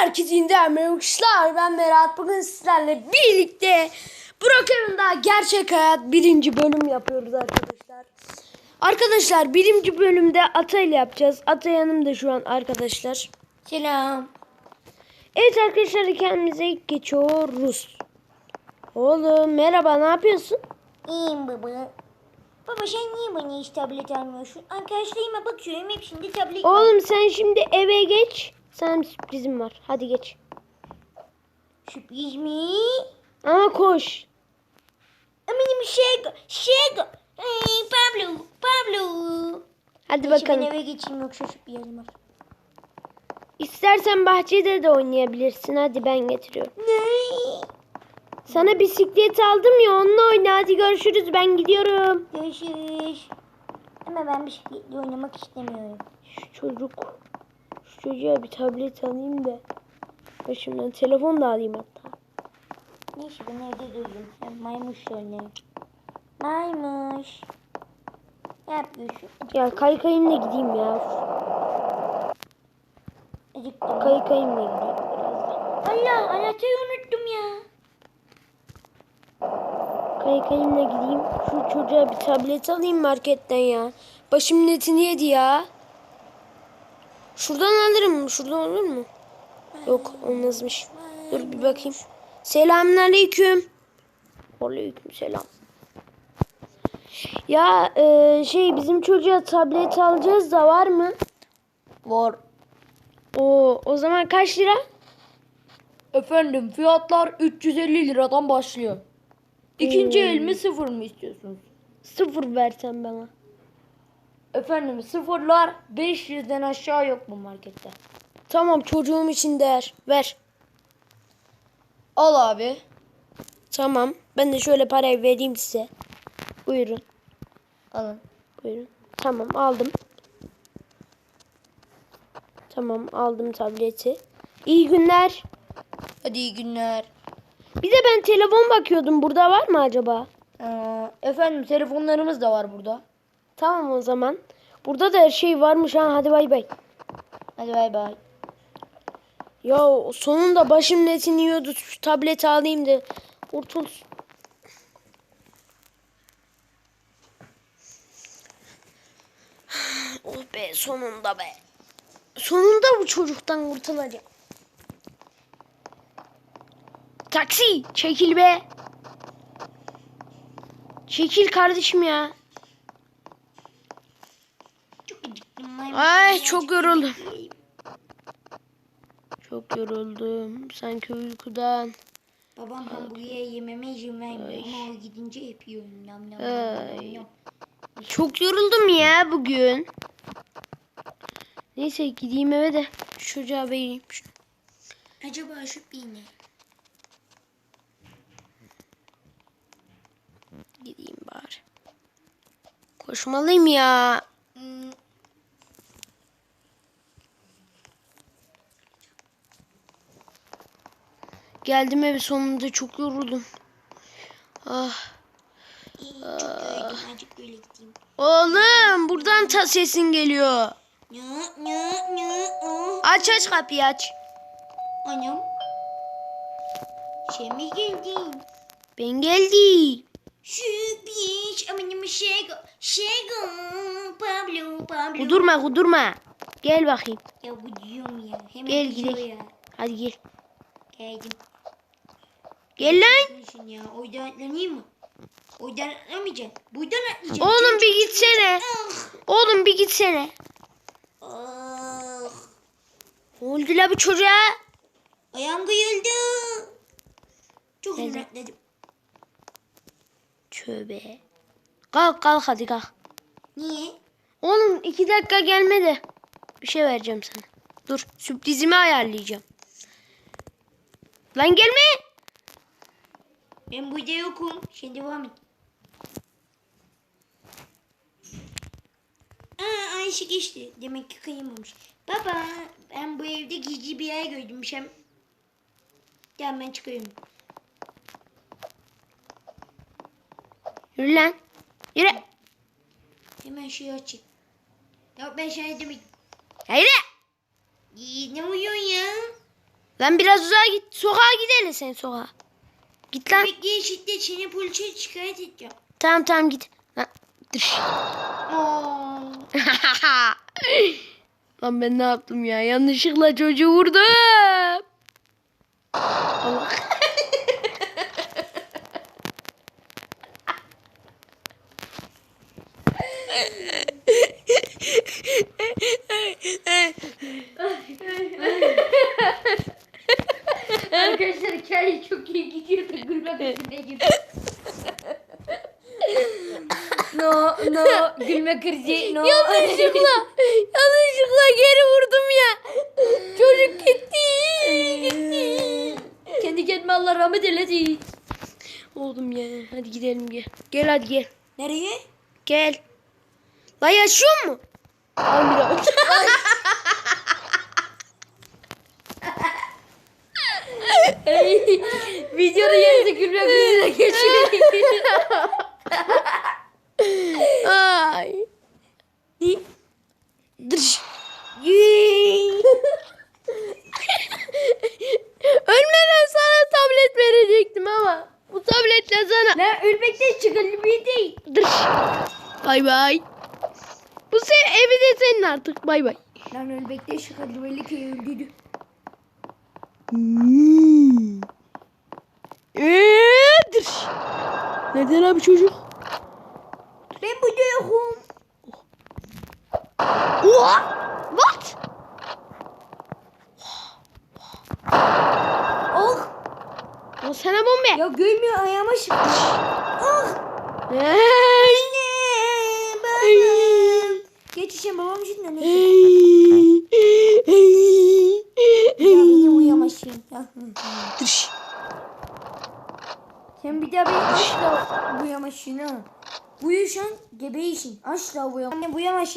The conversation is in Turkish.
Herkese yeniden merhaba arkadaşlar. Ben Berat. Bugün sizlerle birlikte Brokeren'da gerçek hayat birinci bölüm yapıyoruz arkadaşlar. Arkadaşlar birinci bölümde Ata ile yapacağız. Ata yanımda şu an arkadaşlar. Selam. Evet arkadaşlar kendimize geçiyoruz. Oğlum merhaba ne yapıyorsun? İyiyim baba. Baba sen niye bana hiç tablet almıyorsun? Arkadaşlarıma bakıyorum hepsinde tablet var. Oğlum sen şimdi eve geç. Sana bir sürprizim var. Hadi geç. Sürpriz mi? Ama koş. Eminim Şego. Şego. Hey Pablo. Pablo. Hadi Neyse, bakalım. Ben eve geçeyim yoksa sürprizim var. İstersen bahçede de oynayabilirsin. Hadi ben getiriyorum. Ne? Sana bisiklet aldım ya onunla oyna. Hadi görüşürüz ben gidiyorum. Görüşürüz. Ama ben bisikletle oynamak istemiyorum. Şu çocuk. Şu çocuğa bir tablet alayım da. Başımdan telefon da alayım hatta. Neyse ben evde dururum. Sen maymuşla oynayayım. Maymuş. Ne yapıyorsun? Ya kaykayımla gideyim ya. Acıktım. Kaykayımla gideyim biraz da. Allah anahtarı unuttum ya. Kaykayımla gideyim. Şu çocuğa bir tablet alayım marketten ya. Başım netini yedi ya. Şuradan alırım. Şuradan olur mu? Yok olmazmış. Dur bir bakayım. Selamünaleyküm. Aleyküm selam. Ya e, şey bizim çocuğa tablet alacağız da var mı? Var. O o zaman kaç lira? Efendim fiyatlar 350 liradan başlıyor. İkinci el mi sıfır mı istiyorsunuz? Sıfır versen bana. Efendim sıfırlar 500'den aşağı yok bu markette. Tamam çocuğum için değer. Ver. Al abi. Tamam. Ben de şöyle parayı vereyim size. Buyurun. Alın. Buyurun. Tamam aldım. Tamam aldım tableti. İyi günler. Hadi iyi günler. Bir de ben telefon bakıyordum. Burada var mı acaba? Ee, efendim telefonlarımız da var burada. Tamam o zaman. Burada da her şey varmış ha. Hadi bay bay. Hadi bay bay. Ya sonunda başım netini yiyordu. Şu tableti alayım da kurtulsun. Oh be sonunda be. Sonunda bu çocuktan kurtulacağım. Taksi çekil be. Çekil kardeşim ya. Çok acıktım maymuş. Ay çok yoruldum. Çok yoruldum. Sanki uykudan. Babam hamburger yememe izin vermiyor ama o gidince yapıyorum. Nam nam nam Ay. nam nam. Çok yoruldum ya bugün. Neyse gideyim eve de şu çocuğa vereyim. Acaba şu ne? Gideyim bari. Koşmalıyım ya. Hmm, Geldim eve sonunda çok yoruldum. Ah. iyi, çok yoruldum. Azıcık böyle gideyim. Oğlum buradan ta sesin geliyor. Aç aç kapıyı aç. Anam. Şey mi geldin? Ben geldi. Sürpriz. Amanım Şego. Şego. Pablo. Pablo. Kudurma kudurma. Gel bakayım. Ya bu diyorum ya. Hemen Gel gidelim. ya. Hadi gel. Geldim. Gel lan. Neredesin ya? Oradan atlanayım mı? Oradan atlamayacağım. Buradan atlayacağım. Oğlum bir gitsene. Oğlum bir gitsene. Ah. Oldu la bu çocuğa? Ayağım kıyıldı. Çok Neden? zor atladım. Tövbe. Kalk kalk hadi kalk. Niye? Oğlum iki dakika gelme de. Bir şey vereceğim sana. Dur sürprizimi ayarlayacağım. Lan gelme. Ben burada yokum. Sen devam et. Aa Ayşe geçti. Demek ki kıyamamış. Baba ben bu evde gizli bir yer gördüm. Sen... Tamam ben çıkıyorum. Yürü lan. Yürü. Hemen şeyi açayım. Yok ben şey demek. İyi, ne uyuyorsun ya? Lan biraz uzağa git. Sokağa gidelim sen sokağa. Git lan. Bekleyin şiddet seni polise şikayet edeceğim. Tamam tamam git. Ha, dur. Lan ben ne yaptım ya? Yanlışlıkla çocuğu vurdum. Allah. Arkadaşlar hikaye çok iyi gidiyordu. Gülme krizine gibi. No no gülme krizi no. Yanlışlıkla. Yanlışlıkla geri vurdum ya. Çocuk gitti. Gitti. Kendi kendime Allah rahmet eylesin. Oğlum ya. Hadi gidelim gel. Gel hadi gel. Nereye? Gel. La yaşıyor mu? Daha. Videonun yarısı gülme krizine geçiyor. Ay. Dur. Ölmeden sana tablet verecektim ama bu tabletle sana. Lan ölmekten çıkın bir değil. Dur. Bay bay. Bu sen evi de senin artık. Bay bay. Lan ölmekten belli ki öldüydü. Hmm. Ee, dur. Neden abi çocuk? Ben burada yokum. Oha. What? Oh. O sana bombe. Ya gülmüyor ayağıma şık. Oh. Hey. Ne babam. Geç işe babam şimdi ne? Ya benim uyuyamışım. Dur. Sen bir daha beni asla uyuyamazsın ha. Uyuşan gebeyişin. Asla uyuyamazsın. Anne uyuyamazsın.